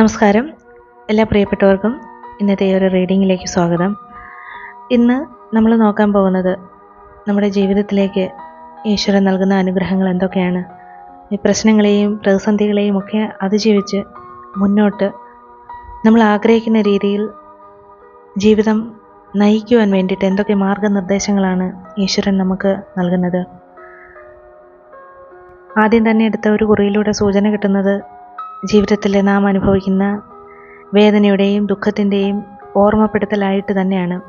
നമസ്കാരം. എല്ലാ പ്രിയപ്പെട്ടവർക്കും ഇന്നത്തെ ഈ ഒരു റീഡിങ്ങിലേക്ക് സ്വാഗതം. ഇന്ന് നമ്മൾ നോക്കാൻ പോകുന്നത് നമ്മുടെ ജീവിതത്തിലേക്ക് ഈശ്വരൻ നൽകുന്ന അനുഗ്രഹങ്ങൾ എന്തൊക്കെയാണ്? ഈ പ്രശ്നങ്ങളെയും പ്രതിസന്ധികളെയും ഒക്കെ അതിജീവിച്ച് മുന്നോട്ട് നമ്മൾ ആഗ്രഹിക്കുന്ന രീതിയിൽ ജീവിതം നയിക്കുവാൻ വേണ്ടിയിട്ട് എന്തൊക്കെ മാർഗനിർദ്ദേശങ്ങളാണ് ഈശ്വരൻ നമുക്ക് നൽകുന്നത്? ആദ്യം തന്നെ എടുത്ത ഒരു കുറിയിലൂടെ സൂചന കിട്ടുന്നത് ജീവിതത്തിൽ നാം അനുഭവിക്കുന്ന വേദനയുടെയും ദുഃഖത്തിന്റെയും ഓർമ്മപ്പെടുത്തലായിട്ട് തന്നെയാണ്.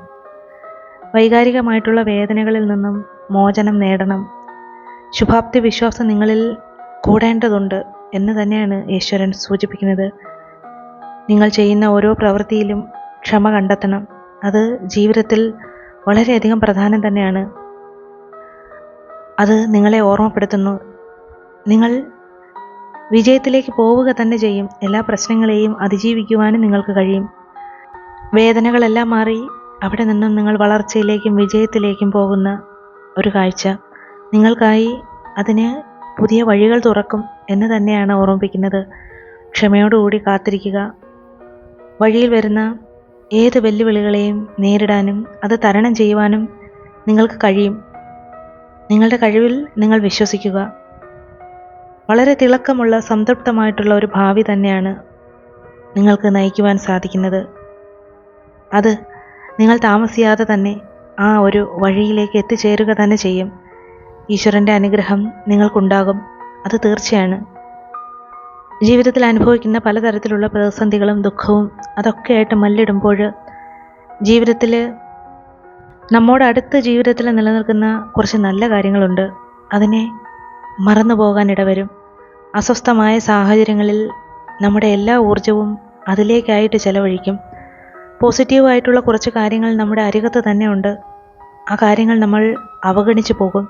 വൈകാരികമായിട്ടുള്ള വേദനകളിൽ നിന്നും മോചനം നേടണം. ശുഭാപ്തി വിശ്വാസം നിങ്ങളിൽ കൂടേണ്ടതുണ്ട് എന്ന് തന്നെയാണ് ഈശ്വരൻ സൂചിപ്പിക്കുന്നത്. നിങ്ങൾ ചെയ്യുന്ന ഓരോ പ്രവൃത്തിയിലും ക്ഷമ കണ്ടെത്തണം. അത് ജീവിതത്തിൽ വളരെയധികം പ്രധാനം തന്നെയാണ്. അത് നിങ്ങളെ ഓർമ്മപ്പെടുത്തുന്നു. നിങ്ങൾ വിജയത്തിലേക്ക് പോവുക തന്നെ ചെയ്യും. എല്ലാ പ്രശ്നങ്ങളെയും അതിജീവിക്കുവാനും നിങ്ങൾക്ക് കഴിയും. വേദനകളെല്ലാം മാറി അവിടെ നിന്നും നിങ്ങൾ വളർച്ചയിലേക്കും വിജയത്തിലേക്കും പോകുന്ന ഒരു കാഴ്ച. നിങ്ങൾക്കായി അതിന് പുതിയ വഴികൾ തുറക്കും എന്ന് തന്നെയാണ് ഓർമ്മിപ്പിക്കുന്നത്. ക്ഷമയോടുകൂടി കാത്തിരിക്കുക. വഴിയിൽ വരുന്ന ഏത് വെല്ലുവിളികളെയും നേരിടാനും അത് തരണം ചെയ്യുവാനും നിങ്ങൾക്ക് കഴിയും. നിങ്ങളുടെ കഴിവിൽ നിങ്ങൾ വിശ്വസിക്കുക. വളരെ തിളക്കമുള്ള സംതൃപ്തമായിട്ടുള്ള ഒരു ഭാവി തന്നെയാണ് നിങ്ങൾക്ക് നയിക്കുവാൻ സാധിക്കുന്നത്. അത് നിങ്ങൾ താമസിയാതെ തന്നെ ആ ഒരു വഴിയിലേക്ക് എത്തിച്ചേരുക തന്നെ ചെയ്യും. ഈശ്വരന്റെ അനുഗ്രഹം നിങ്ങൾക്കുണ്ടാകും. അത് തീർച്ചയാണ്. ജീവിതത്തിൽ അനുഭവിക്കുന്ന പലതരത്തിലുള്ള പ്രതിസന്ധികളും ദുഃഖവും അതൊക്കെയായിട്ട് മല്ലിടുമ്പോൾ ജീവിതത്തിൽ നമ്മോട് അടുത്ത ജീവിതത്തിൽ നിലനിൽക്കുന്ന കുറച്ച് നല്ല കാര്യങ്ങളുണ്ട്. അതിനെ മറന്നു പോകാൻ ഇടവരും. അസ്വസ്ഥമായ സാഹചര്യങ്ങളിൽ നമ്മുടെ എല്ലാ ഊർജവും അതിലേക്കായിട്ട് ചെലവഴിക്കും. പോസിറ്റീവായിട്ടുള്ള കുറച്ച് കാര്യങ്ങൾ നമ്മുടെ അരികത്ത് തന്നെ ഉണ്ട് ആ കാര്യങ്ങൾ നമ്മൾ അവഗണിച്ചു പോകും.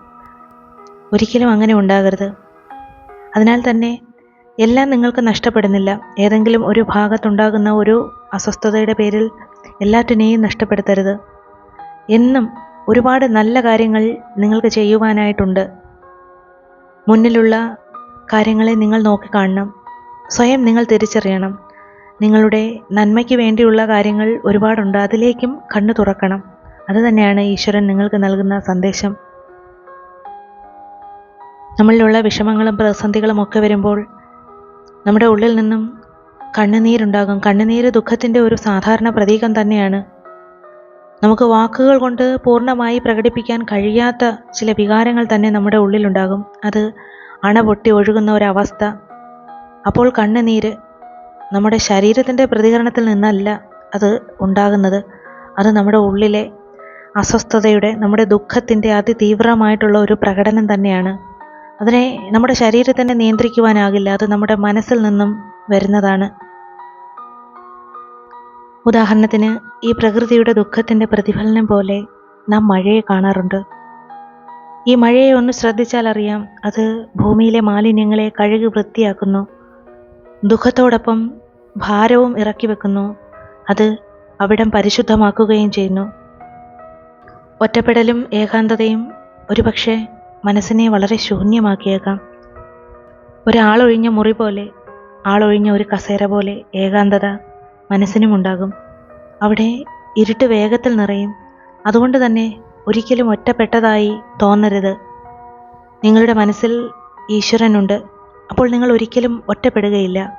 ഒരിക്കലും അങ്ങനെ ഉണ്ടാകരുത്. അതിനാൽ തന്നെ എല്ലാം നിങ്ങൾക്ക് നഷ്ടപ്പെടുന്നില്ല. ഏതെങ്കിലും ഒരു ഭാഗത്തുണ്ടാകുന്ന ഒരു അസ്വസ്ഥതയുടെ പേരിൽ എല്ലാറ്റിനെയും നഷ്ടപ്പെടുത്തരുത്. എന്നും ഒരുപാട് നല്ല കാര്യങ്ങൾ നിങ്ങൾക്ക് ചെയ്യുവാനായിട്ടുണ്ട്. മുന്നിലുള്ള കാര്യങ്ങളെ നിങ്ങൾ നോക്കിക്കാണണം സ്വയം നിങ്ങൾ തിരിച്ചറിയണം. നിങ്ങളുടെ നന്മയ്ക്ക് വേണ്ടിയുള്ള കാര്യങ്ങൾ ഒരുപാടുണ്ട്. അതിലേക്കും കണ്ണു തുറക്കണം. അതുതന്നെയാണ് ഈശ്വരൻ നിങ്ങൾക്ക് നൽകുന്ന സന്ദേശം. നമ്മളിലുള്ള വിഷമങ്ങളും പ്രതിസന്ധികളും ഒക്കെ വരുമ്പോൾ നമ്മുടെ ഉള്ളിൽ നിന്നും കണ്ണുനീരുണ്ടാകും. കണ്ണുനീര് ദുഃഖത്തിന്റെ ഒരു സാധാരണ പ്രതീകം തന്നെയാണ്. നമുക്ക് വാക്കുകൾ കൊണ്ട് പൂർണമായി പ്രകടിപ്പിക്കാൻ കഴിയാത്ത ചില വികാരങ്ങൾ തന്നെ നമ്മുടെ ഉള്ളിലുണ്ടാകും. അത് അണ പൊട്ടി ഒഴുകുന്ന ഒരവസ്ഥ. അപ്പോൾ കണ്ണുനീര് നമ്മുടെ ശരീരത്തിന്റെ പ്രതികരണത്തിൽ നിന്നല്ല അത് ഉണ്ടാകുന്നത്. അത് നമ്മുടെ ഉള്ളിലെ അസ്വസ്ഥതയുടെ നമ്മുടെ ദുഃഖത്തിന്റെ അതിതീവ്രമായിട്ടുള്ള ഒരു പ്രകടനം തന്നെയാണ്. അതിനെ നമ്മുടെ ശരീരത്തിനെ നിയന്ത്രിക്കുവാനാകില്ല അത് നമ്മുടെ മനസ്സിൽ നിന്നും വരുന്നതാണ്. ഉദാഹരണത്തിന് ഈ പ്രകൃതിയുടെ ദുഃഖത്തിന്റെ പ്രതിഫലനം പോലെ നാം മഴയെ കാണാറുണ്ട്. ഈ മഴയെ ഒന്ന് ശ്രദ്ധിച്ചാൽ അറിയാം അത് ഭൂമിയിലെ മാലിന്യങ്ങളെ കഴുകി വൃത്തിയാക്കുന്നു. ദുഃഖത്തോടൊപ്പം ഭാരവും ഇറക്കി വെക്കുന്നു. അത് അവിടം പരിശുദ്ധമാക്കുകയും ചെയ്യുന്നു. ഒറ്റപ്പെടലും ഏകാന്തതയും ഒരുപക്ഷെ മനസ്സിനെ വളരെ ശൂന്യമാക്കിയേക്കാം. ഒരാളൊഴിഞ്ഞ മുറി പോലെ ആളൊഴിഞ്ഞ ഒരു കസേര പോലെ ഏകാന്തത മനസ്സിനുമുണ്ടാകും. അവിടെ ഇരുട്ട് വേഗത്തിൽ നിറയും. അതുകൊണ്ട് തന്നെ ഒരിക്കലും ഒറ്റപ്പെട്ടതായി തോന്നരുത്. നിങ്ങളുടെ മനസ്സിൽ ഈശ്വരനുണ്ട്. അപ്പോൾ നിങ്ങൾ ഒരിക്കലും ഒറ്റപ്പെടുകയില്ല.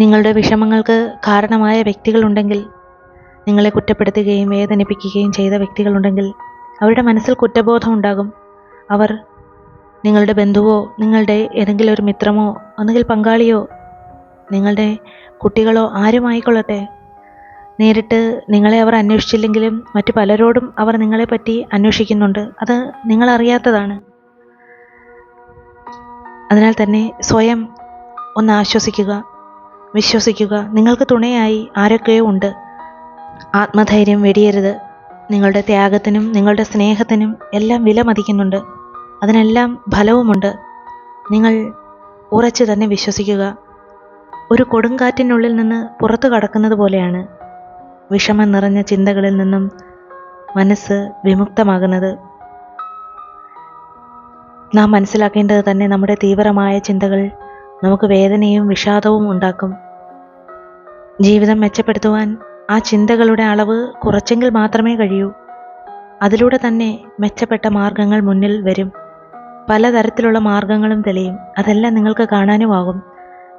നിങ്ങളുടെ വിഷമങ്ങൾക്ക് കാരണമായ വ്യക്തികളുണ്ടെങ്കിൽ നിങ്ങളെ കുറ്റപ്പെടുത്തുകയും വേദനിപ്പിക്കുകയും ചെയ്ത വ്യക്തികളുണ്ടെങ്കിൽ അവരുടെ മനസ്സിൽ കുറ്റബോധം ഉണ്ടാകും. അവർ നിങ്ങളുടെ ബന്ധുവോ നിങ്ങളുടെ ഏതെങ്കിലും ഒരു മിത്രമോ ഒന്നുകിൽ പങ്കാളിയോ നിങ്ങളുടെ കുട്ടികളോ ആരുമായിക്കൊള്ളട്ടെ. നേരിട്ട് നിങ്ങളെ അവർ അന്വേഷിച്ചില്ലെങ്കിലും മറ്റു പലരോടും അവർ നിങ്ങളെപ്പറ്റി അന്വേഷിക്കുന്നുണ്ട്. അത് നിങ്ങൾ അറിയാത്തതാണ് അതിനാൽ തന്നെ സ്വയം ഒന്ന് ആശ്വസിക്കുക വിശ്വസിക്കുക. നിങ്ങൾക്ക് തുണയായി ആരൊക്കെയോ ഉണ്ട്. ആത്മധൈര്യം വെടിയരുത്. നിങ്ങളുടെ ത്യാഗത്തിനും നിങ്ങളുടെ സ്നേഹത്തിനും എല്ലാം വില മതിക്കുന്നുണ്ട്. അതിനെല്ലാം ഫലവുമുണ്ട്. നിങ്ങൾ ഉറച്ചു തന്നെ വിശ്വസിക്കുക. ഒരു കൊടുങ്കാറ്റിനുള്ളിൽ നിന്ന് പുറത്തു കടക്കുന്നത് പോലെയാണ്. വിഷമം നിറഞ്ഞ ചിന്തകളിൽ നിന്നും മനസ്സ് വിമുക്തമാകുന്നത്. നാം മനസ്സിലാക്കേണ്ടത് തന്നെ നമ്മുടെ തീവ്രമായ ചിന്തകൾ നമുക്ക് വേദനയും വിഷാദവും ഉണ്ടാക്കും. ജീവിതം മെച്ചപ്പെടുത്തുവാൻ ആ ചിന്തകളുടെ അളവ് കുറച്ചെങ്കിൽ മാത്രമേ കഴിയൂ. അതിലൂടെ തന്നെ മെച്ചപ്പെട്ട മാർഗങ്ങൾ മുന്നിൽ വരും. പലതരത്തിലുള്ള മാർഗങ്ങളും തെളിയും. അതെല്ലാം നിങ്ങൾക്ക് കാണാനുമാകും.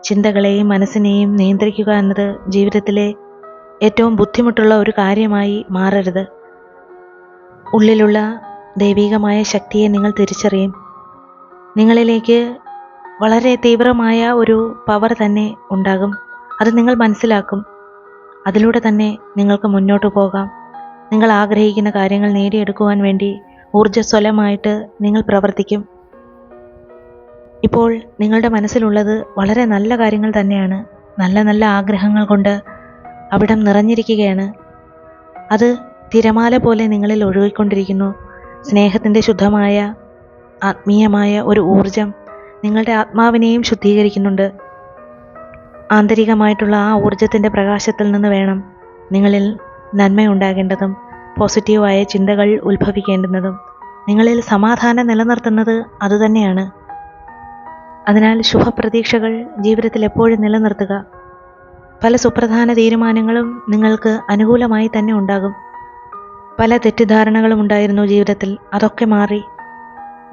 ചിന്തകളെയും മനസ്സിനെയും നിയന്ത്രിക്കുക എന്നത് ജീവിതത്തിലെ ഏറ്റവും ബുദ്ധിമുട്ടുള്ള ഒരു കാര്യമായി മാറരുത്. ഉള്ളിലുള്ള ദൈവികമായ ശക്തിയെ നിങ്ങൾ തിരിച്ചറിയും. നിങ്ങളിലേക്ക് വളരെ തീവ്രമായ ഒരു പവർ തന്നെ ഉണ്ടാകും. അത് നിങ്ങൾ മനസ്സിലാക്കും. അതിലൂടെ തന്നെ നിങ്ങൾക്ക് മുന്നോട്ട് പോകാം. നിങ്ങൾ ആഗ്രഹിക്കുന്ന കാര്യങ്ങൾ നേടിയെടുക്കുവാൻ വേണ്ടി ഊർജസ്വലമായിട്ട് നിങ്ങൾ പ്രവർത്തിക്കും. ഇപ്പോൾ നിങ്ങളുടെ മനസ്സിലുള്ളത് വളരെ നല്ല കാര്യങ്ങൾ തന്നെയാണ്. നല്ല നല്ല ആഗ്രഹങ്ങൾ കൊണ്ട് അവിടം നിറഞ്ഞിരിക്കുകയാണ്. അത് തിരമാല പോലെ നിങ്ങളിൽ ഒഴുകിക്കൊണ്ടിരിക്കുന്നു. സ്നേഹത്തിന്റെ ശുദ്ധമായ ആത്മീയമായ ഒരു ഊർജം നിങ്ങളുടെ ആത്മാവിനെയും ശുദ്ധീകരിക്കുന്നുണ്ട്. ആന്തരികമായിട്ടുള്ള ആ ഊർജത്തിന്റെ പ്രകാശത്തിൽ നിന്ന് വേണം നിങ്ങളിൽ നന്മയുണ്ടാകേണ്ടതും പോസിറ്റീവായ ചിന്തകൾ ഉത്ഭവിക്കേണ്ടുന്നതും. നിങ്ങളിൽ സമാധാനം നിലനിർത്തുന്നത് അതുതന്നെയാണ്. അതിനാൽ ശുഭപ്രതീക്ഷകൾ ജീവിതത്തിൽ എപ്പോഴും നിലനിർത്തുക. പല സുപ്രധാന തീരുമാനങ്ങളും നിങ്ങൾക്ക് അനുകൂലമായി തന്നെ ഉണ്ടാകും. പല തെറ്റിദ്ധാരണകളും ഉണ്ടായിരുന്നു ജീവിതത്തിൽ. അതൊക്കെ മാറി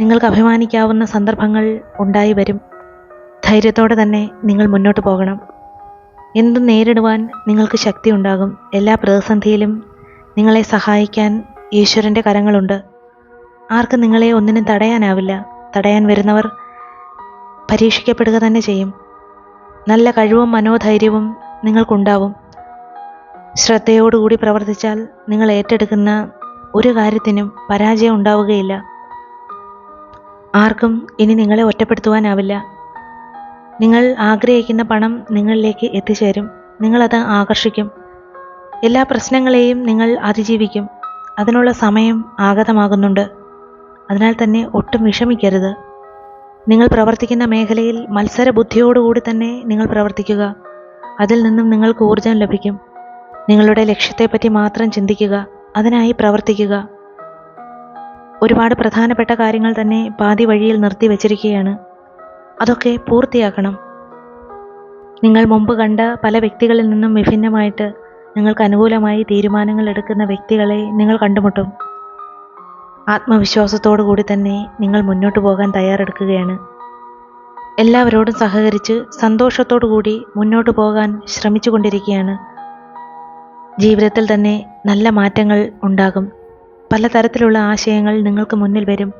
നിങ്ങൾക്ക് അഭിമാനിക്കാവുന്ന സന്ദർഭങ്ങൾ ഉണ്ടായി വരും. ധൈര്യത്തോടെ തന്നെ നിങ്ങൾ മുന്നോട്ട് പോകണം. എന്തും നേരിടുവാൻ നിങ്ങൾക്ക് ശക്തി ഉണ്ടാകും. എല്ലാ പ്രതിസന്ധിയിലും നിങ്ങളെ സഹായിക്കാൻ ഈശ്വരന്റെ കരങ്ങളുണ്ട്. ആർക്കും നിങ്ങളെ ഒന്നിനും തടയാനാവില്ല. തടയാൻ വരുന്നവർ പരീക്ഷിക്കപ്പെടുക തന്നെ ചെയ്യും. നല്ല കഴിവും മനോധൈര്യവും നിങ്ങൾക്കുണ്ടാവും. ശ്രദ്ധയോടുകൂടി പ്രവർത്തിച്ചാൽ നിങ്ങൾ ഏറ്റെടുക്കുന്ന ഒരു കാര്യത്തിനും പരാജയം ഉണ്ടാവുകയില്ല. ആർക്കും ഇനി നിങ്ങളെ ഒറ്റപ്പെടുത്തുവാനാവില്ല. നിങ്ങൾ ആഗ്രഹിക്കുന്ന പണം നിങ്ങളിലേക്ക് എത്തിച്ചേരും. നിങ്ങളത് ആകർഷിക്കും. എല്ലാ പ്രശ്നങ്ങളെയും നിങ്ങൾ അതിജീവിക്കും. അതിനുള്ള സമയം ആഗതമാകുന്നുണ്ട്. അതിനാൽ തന്നെ ഒട്ടും വിഷമിക്കരുത്. നിങ്ങൾ പ്രവർത്തിക്കുന്ന മേഖലയിൽ മത്സര ബുദ്ധിയോടുകൂടി തന്നെ നിങ്ങൾ പ്രവർത്തിക്കുക. അതിൽ നിന്നും നിങ്ങൾക്ക് ഊർജം ലഭിക്കും. നിങ്ങളുടെ ലക്ഷ്യത്തെപ്പറ്റി മാത്രം ചിന്തിക്കുക അതിനായി പ്രവർത്തിക്കുക. ഒരുപാട് പ്രധാനപ്പെട്ട കാര്യങ്ങൾ തന്നെ പാതി വഴിയിൽ നിർത്തി വച്ചിരിക്കുകയാണ്. അതൊക്കെ പൂർത്തിയാക്കണം. നിങ്ങൾ മുമ്പ് കണ്ട പല വ്യക്തികളിൽ നിന്നും വിഭിന്നമായിട്ട് നിങ്ങൾക്ക് അനുകൂലമായി തീരുമാനങ്ങൾ എടുക്കുന്ന വ്യക്തികളെ നിങ്ങൾ കണ്ടുമുട്ടും. ആത്മവിശ്വാസത്തോടു കൂടി തന്നെ നിങ്ങൾ മുന്നോട്ട് പോകാൻ തയ്യാറെടുക്കുകയാണ്. എല്ലാവരോടും സഹകരിച്ച് സന്തോഷത്തോടു കൂടി മുന്നോട്ട് പോകാൻ ശ്രമിച്ചു കൊണ്ടിരിക്കുകയാണ് ജീവിതത്തിൽ തന്നെ നല്ല മാറ്റങ്ങൾ ഉണ്ടാകും. പലതരത്തിലുള്ള ആശയങ്ങൾ നിങ്ങൾക്ക് മുന്നിൽ വരും.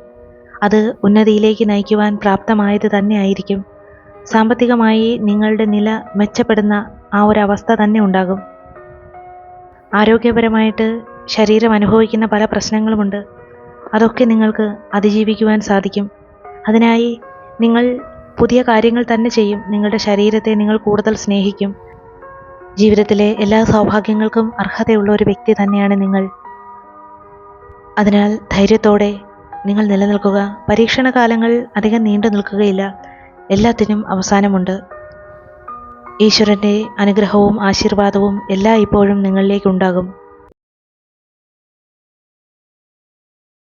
അത് ഉന്നതിയിലേക്ക് നയിക്കുവാൻ പ്രാപ്തമായത് തന്നെ ആയിരിക്കും സാമ്പത്തികമായി നിങ്ങളുടെ നില മെച്ചപ്പെടുന്ന ആ ഒരു അവസ്ഥ തന്നെ ഉണ്ടാകും. ആരോഗ്യപരമായിട്ട് ശരീരം അനുഭവിക്കുന്ന പല പ്രശ്നങ്ങളുമുണ്ട്. അതൊക്കെ നിങ്ങൾക്ക് അതിജീവിക്കുവാൻ സാധിക്കും. അതിനായി നിങ്ങൾ പുതിയ കാര്യങ്ങൾ തന്നെ ചെയ്യും. നിങ്ങളുടെ ശരീരത്തെ നിങ്ങൾ കൂടുതൽ സ്നേഹിക്കും. ജീവിതത്തിലെ എല്ലാ സൗഭാഗ്യങ്ങൾക്കും അർഹതയുള്ള ഒരു വ്യക്തി തന്നെയാണ് നിങ്ങൾ. അതിനാൽ ധൈര്യത്തോടെ നിങ്ങൾ നിലനിൽക്കുക. പരീക്ഷണ കാലങ്ങൾ അധികം നീണ്ടു നിൽക്കുകയില്ല. എല്ലാത്തിനും അവസാനമുണ്ട്. ഈശ്വരന്റെ അനുഗ്രഹവും ആശീർവാദവും എല്ലാ ഇപ്പോഴും നിങ്ങളിലേക്കുണ്ടാകും